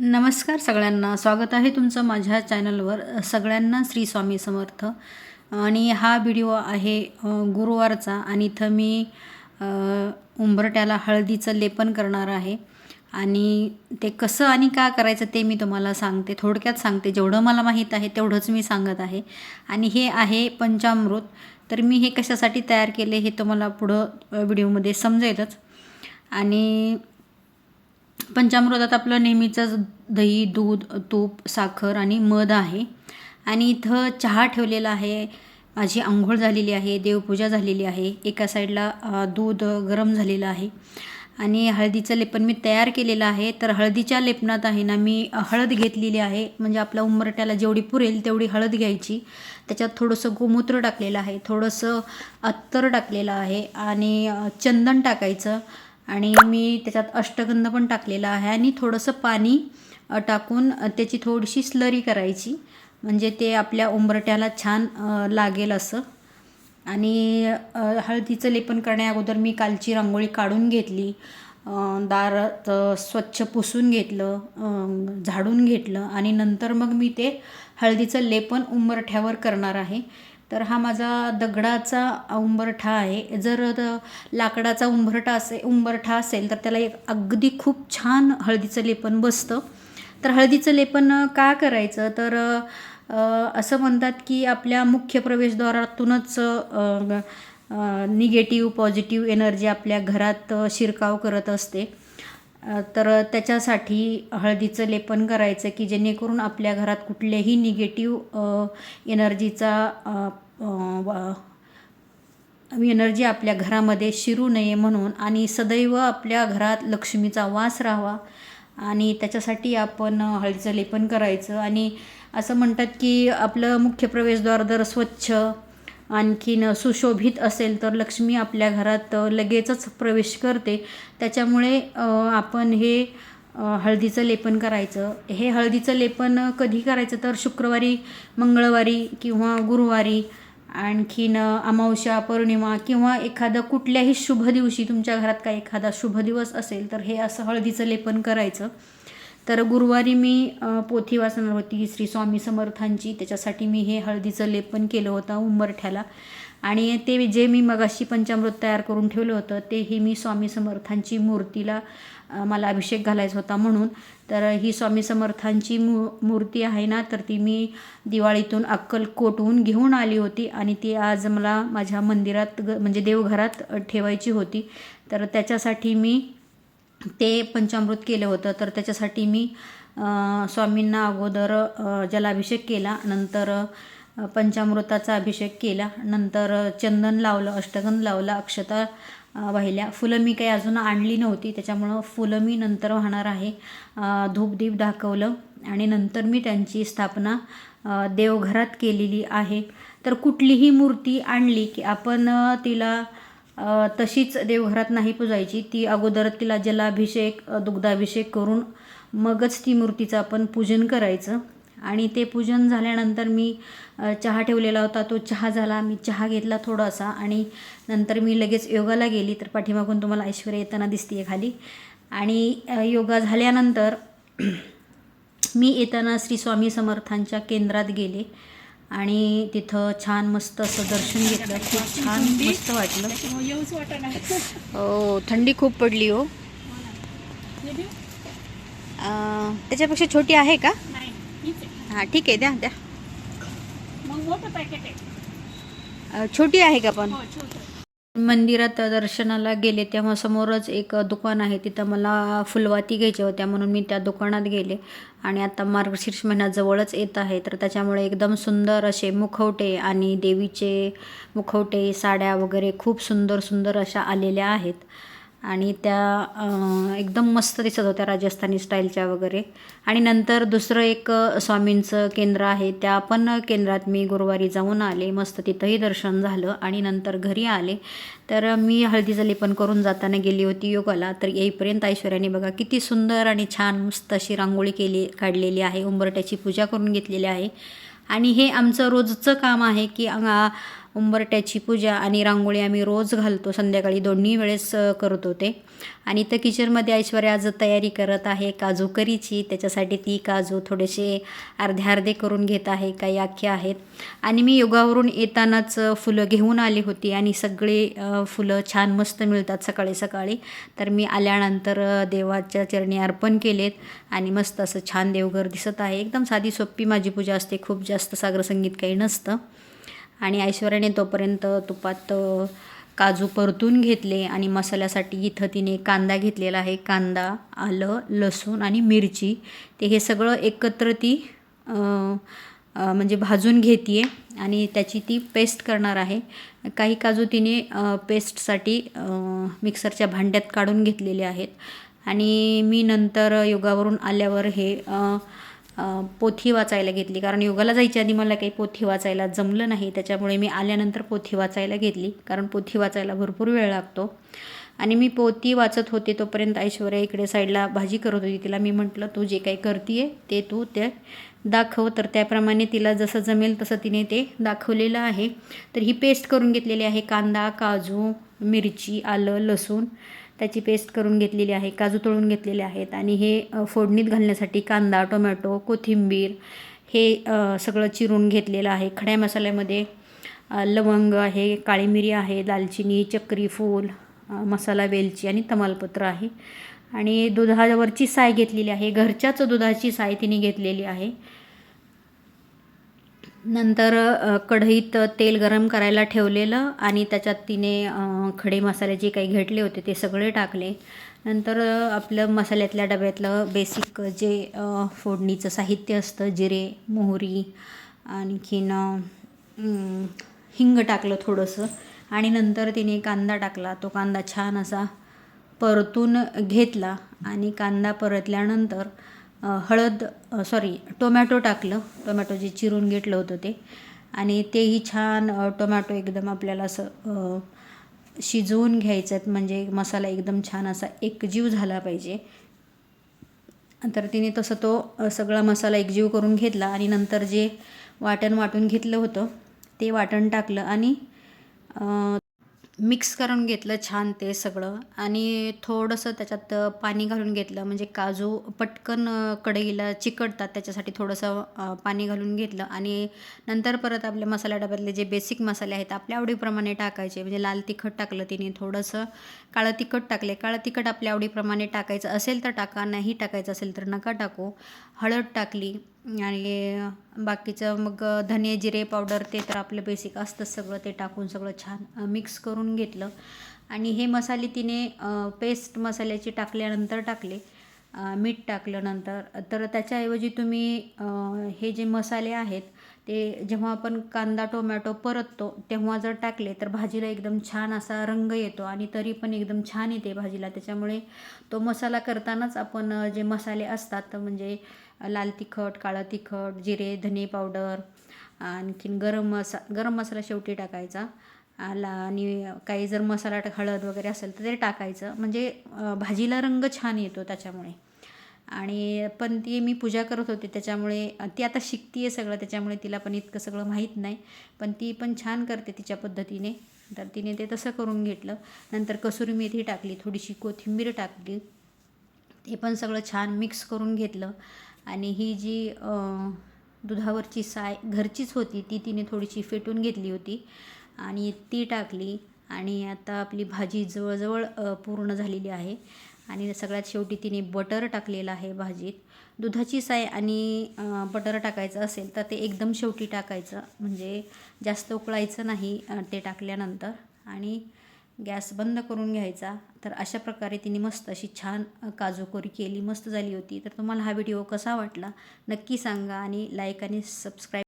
नमस्कार सगळ्यांना. स्वागत आहे तुमचं माझ्या चॅनलवर. सगळ्यांना श्री स्वामी समर्थ. आणि हा व्हिडिओ आहे गुरुवारचा आणि इथं मी उंबरट्याला हळदीचं लेपन करणार आहे. आणि ते कसं आणि का करायचं ते मी तुम्हाला सांगते थोडक्यात सांगते. जेवढं मला माहीत आहे तेवढंच मी सांगत आहे. आणि हे आहे पंचामृत. तर मी हे कशासाठी तयार केले हे तुम्हाला पुढं व्हिडिओमध्ये समजेलच. आणि पंचामृतात आपलं नेहमीचंच दही दूध तूप साखर आणि मध आहे. आणि इथं चहा ठेवलेला आहे. माझी आंघोळ झालेली आहे देवपूजा झालेली आहे. एका साईडला दूध गरम झालेलं आहे. आणि हळदीचं लेपन मी तयार केलेलं आहे. तर हळदीच्या लेपनात आहे ना मी हळद घेतलेली आहे. म्हणजे आपल्या उंबरट्याला जेवढी पुरेल तेवढी हळद घ्यायची. त्याच्यात थोडंसं गोमूत्र टाकलेलं आहे. थोडंसं अत्तर टाकलेलं आहे. आणि चंदन टाकायचं. आणि मी त्याच्यात अष्टगंध पण टाकलेला आहे आणि थोडंसं पाणी टाकून त्याची थोडीशी स्लरी करायची. म्हणजे ते आपल्या उंबरट्याला छान लागेल असं. आणि हळदीचं लेपन करण्या अगोदर मी कालची रांगोळी काढून घेतली. दार स्वच्छ पुसून घेतलं झाडून घेतलं आणि नंतर मग मी ते हळदीचं लेपन उंबरठ्यावर करणार आहे. तर हा माझा दगडाचा उंबरठा आहे. जर लाकडाचा उंबरठा असे उंबरठा असेल तर त्याला एक अगदी खूप छान हळदीचं लेपन बसतं. तर हळदीचं लेपन का करायचं? तर असं म्हणतात की आपल्या मुख्य प्रवेशद्वारातूनच निगेटिव्ह पॉझिटिव्ह एनर्जी आपल्या घरात शिरकाव करत असते. तर त्याच्यासाठी हळदीचं लेपन करायचं की जेणेकरून आपल्या घरात कुठल्याही निगेटिव्ह एनर्जीचा एनर्जी आपल्या घरामध्ये शिरू नये म्हणून आणि सदैव आपल्या घरात लक्ष्मीचा वास राहावा आणि त्याच्यासाठी आपण हळदीचं लेपन करायचं. आणि असं म्हणतात की आपलं मुख्य प्रवेशद्वार जर स्वच्छ आणखीन सुशोभित असेल तर लक्ष्मी आपल्या घरात लगेचच प्रवेश करते. त्याच्यामुळे आपण हे हळदीचं लेपन करायचं. हे हळदीचं लेपन कधी करायचं तर शुक्रवारी मंगळवारी किंवा गुरुवारी आणखीन अमावस्या पौर्णिमा किंवा एखादं कुठल्याही शुभ दिवशी तुमच्या घरात काही एखादा शुभ दिवस असेल तर हे असं हळदीचं लेपन करायचं. तर गुरुवारी मी पोथी वाचणार होती श्री स्वामी समर्थांची. त्याच्यासाठी मी हे हळदीचं लेपन केलं होतं उंबरठ्याला. आणि ते जे मी मगाशी पंचामृत तयार करून ठेवलं होतं तेही मी स्वामी समर्थांची मूर्तीला मला अभिषेक घालायचा होता म्हणून. तर ही स्वामी समर्थांची मू मूर्ती आहे ना तर ती मी दिवाळीतून अक्कलकोटहून घेऊन आली होती. आणि ती आज मला माझ्या मंदिरात ग म्हणजे देवघरात ठेवायची होती. तर त्याच्यासाठी मी ते पंचामृत केलं होतं तर त्याच्यासाठी मी स्वामींना अगोदर जलाभिषेक केला नंतर पंचामृताचा अभिषेक केला नंतर चंदन लावलं अष्टगंध लावलं अक्षता वाहिल्या. फुलं मी काही अजून आणली नव्हती त्याच्यामुळं फुलं मी नंतर वाहणार आहे. धूपदीप दाखवलं आणि नंतर मी त्यांची स्थापना देवघरात केलेली आहे. तर कुठलीही मूर्ती आणली की आपण तिला तशीच देवघरात नाही पुजायची. ती अगोदर तिला जलाभिषेक दुग्धाभिषेक करून मगच ती मूर्तीचं आपण पूजन करायचं. आणि ते पूजन झाल्यानंतर मी चहा ठेवलेला होता. तो चहा झाला. मी चहा घेतला थोडासा आणि नंतर मी लगेच योगाला गेली. तर पाठीमागून तुम्हाला ऐश्वर्या येताना दिसते खाली. आणि योगा झाल्यानंतर मी येताना श्री स्वामी समर्थांच्या केंद्रात गेले. आणि तिथं छान मस्त असं दर्शन घेतलं. खूप छान मस्त वाटलं. हो थंडी खूप पडली हो. त्याच्यापेक्षा छोटी आहे का? हां ठीक आहे द्या द्या. छोटी आहे का पण? हो मंदिरात दर्शनाला गेले तेव्हा समोरच एक दुकान आहे. तिथं मला फुलवाती घ्यायच्या होत्या म्हणून मी त्या दुकानात गेले. आणि आता मार्गशीर्ष महिना जवळच येत आहे. तर त्याच्यामुळे एकदम सुंदर असे मुखवटे आणि देवीचे मुखवटे साड्या वगैरे खूप सुंदर सुंदर अशा आलेल्या आहेत. आणि त्या एकदम मस्त दिसत होत्या राजस्थानी स्टाईलच्या वगैरे. आणि नंतर दुसरं एक स्वामींचं केंद्र आहे त्या पण केंद्रात मी गुरुवारी जाऊन आले. मस्त तिथंही दर्शन झालं आणि नंतर घरी आले. तर मी हळदीचं लेपन करून जाताना गेली होती योगाला. तर येईपर्यंत ऐश्वर्याने बघा किती सुंदर आणि छान मस्त अशी रांगोळी केली काढलेली आहे. उंबरट्याची पूजा करून घेतलेली आहे. आणि हे आमचं रोजचं काम आहे की उंबरट्याची पूजा आणि रांगोळी आम्ही रोज घालतो. संध्याकाळी दोन्ही वेळेस करत करतो ते आणि इथं किचनमध्ये ऐश्वर्या आज तयारी करत आहे. काजू करीची. त्याच्यासाठी ती काजू थोडेसे अर्धे अर्धे करून घेत आहे. काही आखे आहेत. आणि मी योगावरून येतानाच फुलं घेऊन आली होती. आणि सगळे फुलं छान मस्त मिळतात सकाळी सकाळी. तर मी आल्यानंतर देवाच्या चरणी अर्पण केलेत. आणि मस्त असं छान देवघर दिसत आहे. एकदम साधी सोपी माझी पूजा असते. खूप जास्त सागर संगीत काही नसतं. आणि ऐश्वर्याने तोपर्यंत तुपात काजू परतून घेतले आणि मसाल्यासाठी इथं तिने कांदा घेतलेला आहे. कांदा आलं लसूण आणि मिरची. ते हे सगळं एकत्र ती म्हणजे भाजून घेते आणि त्याची ती पेस्ट करणार आहे. काही काजू तिने पेस्टसाठी मिक्सरच्या भांड्यात काढून घेतलेले आहेत. आणि मी नंतर योगावरून आल्यावर हे पोथी वाचायला घेतली. कारण योगाला जायच्या आधी मला काही पोथी वाचायला जमलं नाही. त्याच्यामुळे मी आल्यानंतर पोथी वाचायला घेतली. कारण पोथी वाचायला भरपूर वेळ लागतो. आणि मी पोथी वाचत होते तोपर्यंत ऐश्वर्या इकडे साईडला भाजी करत होती. तिला मी म्हटलं तू जे काही करते ते तू ते दाखव. तर त्याप्रमाणे तिला जसं जमेल तसं तिने ते दाखवलेलं आहे. तर ही पेस्ट करून घेतलेली आहे. कांदा काजू मिरची आलं लसूण. त्याची पेस्ट करून घेतलेली आहे काजू तळून घेतलेले आहेत आणि हे फोडणीत घालण्यासाठी कांदा टोमॅटो कोथिंबीर हे सगळं चिरून घेतलेलं आहे. खड्या मसाल्यामध्ये लवंग आहे काळी मिरी आहे दालचिनी चक्री फूल मसाला वेलची आणि तमालपत्र आहे. आणि दुधावरची साय घेतलेली आहे. घरच्याच दुधाची साय तिने घेतलेली आहे. नंतर कढईत तेल गरम करायला ठेवलेलं आणि त्याच्यात तिने खडे मसाले जे काही घेतले होते ते सगळे टाकले. नंतर आपलं मसाल्यातल्या डब्यातलं बेसिक जे फोडणीचं साहित्य असतं जिरे मोहरी आणखीन हिंग टाकलं थोडंसं. आणि नंतर तिने कांदा टाकला. तो कांदा छान असा परतून घेतला आणि कांदा परतल्यानंतर हळद सॉरी टोमॅटो टाकलं. टोमॅटो जे चिरून घेतलं होतं ते. आणि तेही छान टोमॅटो एकदम आपल्याला असं शिजवून घ्यायचं आहेत म्हणजे मसाला एकदम छान असा एकजीव झाला पाहिजे. तर तिने तसं तो सगळा मसाला एकजीव करून घेतला. आणि नंतर जे वाटण वाटून घेतलं होतं ते वाटण टाकलं. आणि मिक्स करून घेतलं छान ते सगळं. आणि थोडंसं त्याच्यात पाणी घालून घेतलं. म्हणजे काजू पटकन कढईला चिकटतात. त्याच्यासाठी थोडंसं पाणी घालून घेतलं. आणि नंतर परत आपल्या मसाला डब्यातले जे बेसिक मसाले आहेत आपल्या आवडीप्रमाणे टाकायचे. म्हणजे लाल तिखट टाकलं तिने थोडंसं काळं तिखट टाकले. काळं तिखट आपल्या आवडीप्रमाणे टाकायचं असेल तर टाका. नाही टाकायचं असेल तर नका टाकू. हळद टाकली आणि बाकीचं मग धने जिरे पावडर ते तर आपलं बेसिक असतं सगळं ते टाकून सगळं छान मिक्स करून घेतलं. आणि हे मसाले तिने पेस्ट मसाल्याची टाकल्यानंतर टाकले. मीठ टाकलं नंतर तर त्याच्याऐवजी तुम्ही हे जे मसाले आहेत ते जेव्हा आपण कांदा टोमॅटो परततो तेव्हा जर टाकले तर भाजीला एकदम छान असा रंग येतो आणि तरी पण एकदम छान येते भाजीला. त्याच्यामुळे तो मसाला करतानाच आपण जे मसाले असतात म्हणजे लाल तिखट काळं तिखट जिरे धने पावडर आणखीन गरम मसा गरम मसाला शेवटी टाकायचा. आला आणि काही जर मसाला हळद वगैरे असेल तर ते टाकायचं. म्हणजे भाजीला रंग छान येतो त्याच्यामुळे. आणि पण ती मी पूजा करत होते त्याच्यामुळे ती आता शिकती आहे सगळं त्याच्यामुळे तिला पण इतकं सगळं माहीत नाही. पण ती पण छान करते तिच्या पद्धतीने. तर तिने ते तसं करून घेतलं. नंतर कसुरी मेथी टाकली थोडीशी कोथिंबीर टाकली. ते पण सगळं छान मिक्स करून घेतलं. आणि ही जी दुधावरची साय घरचीच होती ती तिने थोडीशी फेटून घेतली होती आणि ती टाकली आणि आता आपली भाजी जवळजवळ पूर्ण झालेली आहे आणि सगळ्यात शेवटी तिने बटर टाकलेलं आहे भाजीत. दुधाची साय आणि बटर टाकायचं असेल तर ते एकदम शेवटी टाकायचं. म्हणजे जास्त उकळायचं नाही ते टाकल्यानंतर. आणि गॅस बंद करून घ्यायचा. तर अशा प्रकारे तिने मस्त अशी छान काजू कोरी केली मस्त झाली होती. तर तुम्हाला हा व्हिडिओ कसा वाटला नक्की सांगा आणि लाईक आणि सबस्क्राईब